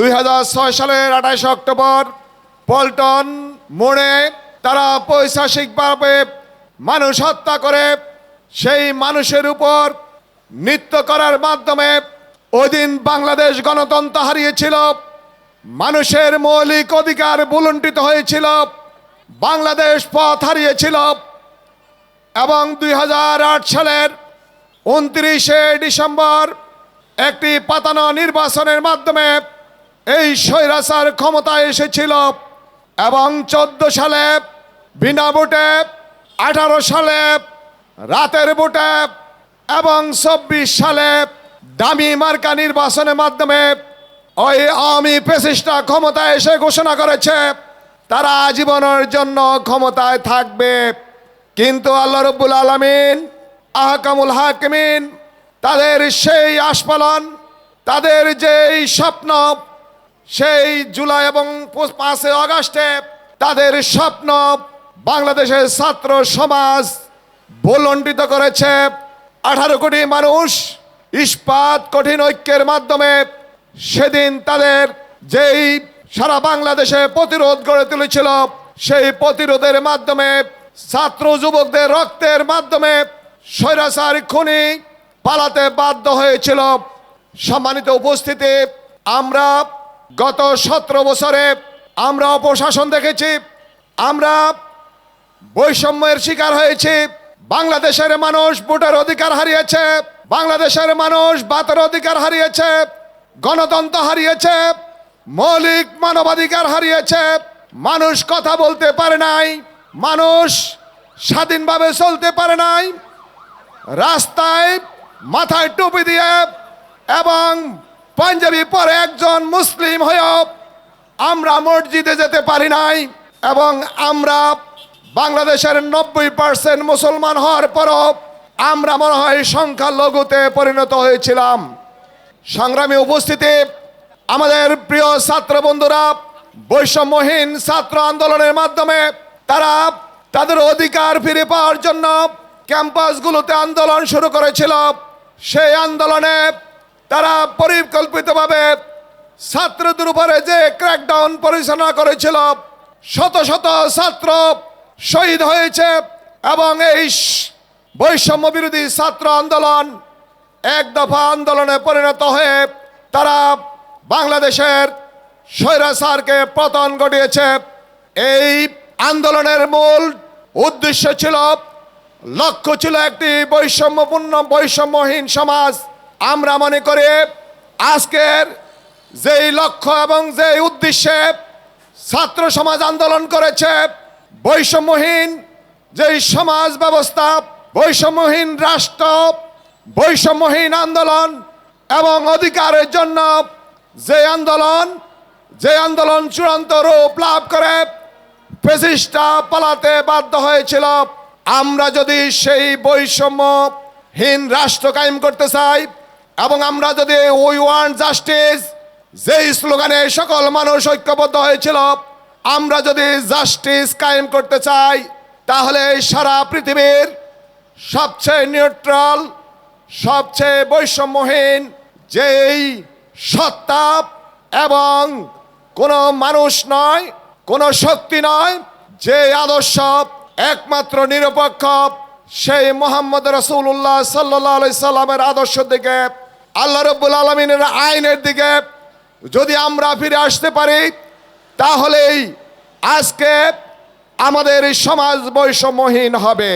দুই হাজার ছয় সালের আঠাশ অক্টোবর পল্টন মোড়ে তারা পৈশাসিকভাবে মানুষ হত্যা করে, সেই মানুষের উপর নৃত্য করার মাধ্যমে ওই দিন বাংলাদেশ গণতন্ত্র হারিয়েছিল, মানুষের মৌলিক অধিকার বুলুণ্ঠিত হয়েছিল, বাংলাদেশ পথ হারিয়েছিল এবং দুই হাজার আট সালের উনত্রিশে ডিসেম্বর একটি পাতানো নির্বাচনের মাধ্যমে এই স্বৈরাচার ক্ষমতায় এসেছিল এবং চোদ্দ সালে বিনা ভোটে, আঠারো সালে রাতের ভোটে এবং চব্বিশ সালে দামি মার্কা নির্বাচনের মাধ্যমে ওই আওয়ামী পেসিস্টা ক্ষমতায় এসে ঘোষণা করেছে, তারা আজীবনের জন্য ক্ষমতায় থাকবে। কিন্তু আল্লাহ রব্বুল আলমিন, আহকামুল হাকিমিন, তাদের সেই আস্ফালন, তাদের যেই স্বপ্ন সেই জুলাই এবং পাঁচই আগস্টে তাদের স্বপ্ন বাংলাদেশের ছাত্র সমাজ ভুলণ্ডিত করেছে। আঠারো কোটি মানুষ ইস্পাত কঠিন ঐক্যের মাধ্যমে সেদিন তাদের যেই সারা বাংলাদেশে প্রতিরোধ গড়ে তুলেছিল, সেই প্রতিরোধের মাধ্যমে ছাত্র যুবকদের রক্তের মাধ্যমে স্বৈরাচার খুনি পালাতে বাধ্য হয়েছিল। সম্মানিত উপস্থিতি, আমরা গত সতেরো বছরে আমরা অপশাসন দেখেছি, আমরা বৈষম্যের শিকার হয়েছি, বাংলাদেশের মানুষ ভোটের অধিকার হারিয়েছে, বাংলাদেশের মানুষ বাতের অধিকার হারিয়েছে, গণতন্ত্র হারিয়েছে, মৌলিক মানবাধিকার হারিয়েছে, মানুষ কথা বলতে পারে নাই, মানুষ স্বাধীনভাবে চলতে পারে নাই, রাস্তায় মাথায় টুপি দিয়ে এবং পাঞ্জাবি পরে একজন মুসলিম হয়েও আমরা মসজিদে যেতে পারি নাই এবং আমরা বাংলাদেশের নব্বই পার্সেন্ট মুসলমান হওয়ার পরও আমরা মনে হয় সংখ্যালঘুতে পরিণত হয়েছিলাম। সংগ্রামী উপস্থিতি, আমাদের প্রিয় ছাত্র বন্ধুরা, বৈষম্যহীন ছাত্র আন্দোলনের মাধ্যমে তারা তাদের অধিকার ফিরে পাওয়ার জন্য ক্যাম্পাসগুলোতে আন্দোলন শুরু করেছিল। সেই আন্দোলনে তারা পরিকল্পিতভাবে ছাত্রদের উপরে যে ক্র্যাকডাউন পরিচালনা করেছিল, শত শত ছাত্র শহীদ হয়েছে এবং এই বৈষম্য বিরোধী ছাত্র আন্দোলন এক দফা আন্দোলনে পরিণত হয়ে তারা বাংলাদেশের স্বৈরাচারকে পতন ঘটিয়েছে। এই আন্দোলনের মূল উদ্দেশ্য ছিল, লক্ষ্য ছিল একটি বৈষম্যপূর্ণ, বৈষম্যহীন সমাজ আমরা মনে করি আজকের যেই লক্ষ্য এবং যেই উদ্দেশ্যে ছাত্র সমাজ আন্দোলন করেছে, বৈষম্যহীন যেই সমাজ ব্যবস্থা, বৈষম্যহীন রাষ্ট্র, বৈষম্যহীন আন্দোলন এবং অধিকারের জন্য যে আন্দোলন যে আন্দোলন চূড়ান্ত রূপ লাভ করে ফেসিস্টা পালাতে বাধ্য হয়েছিল। আমরা যদি সেই বৈষম্যহীন রাষ্ট্র কায়েম করতে চাই এবং আমরা যদি উই ওয়ান্ট জাস্টিস যেই স্লোগানে সকল মানুষ ঐক্যবদ্ধ হয়েছিল, আমরা যদি জাস্টিস কায়েম করতে চাই, তাহলে সারা পৃথিবীর সবচেয়ে নিউট্রাল সবচেয়ে বৈষম্যহীন যেই সত্তা এবং কোনো মানুষ নয়, কোনো শক্তি নয়, যে আদর্শ একমাত্র নিরপেক্ষ, সেই মোহাম্মদ রসুল্লাহ সাল্লাহ সাল্লামের আদর্শ দিকে আল্লাহ রব্বুল আলমিনের আইনের দিকে যদি আমরা ফিরে আসতে পারি, তাহলেই আজকে আমাদের সমাজ বৈষম্যহীন হবে।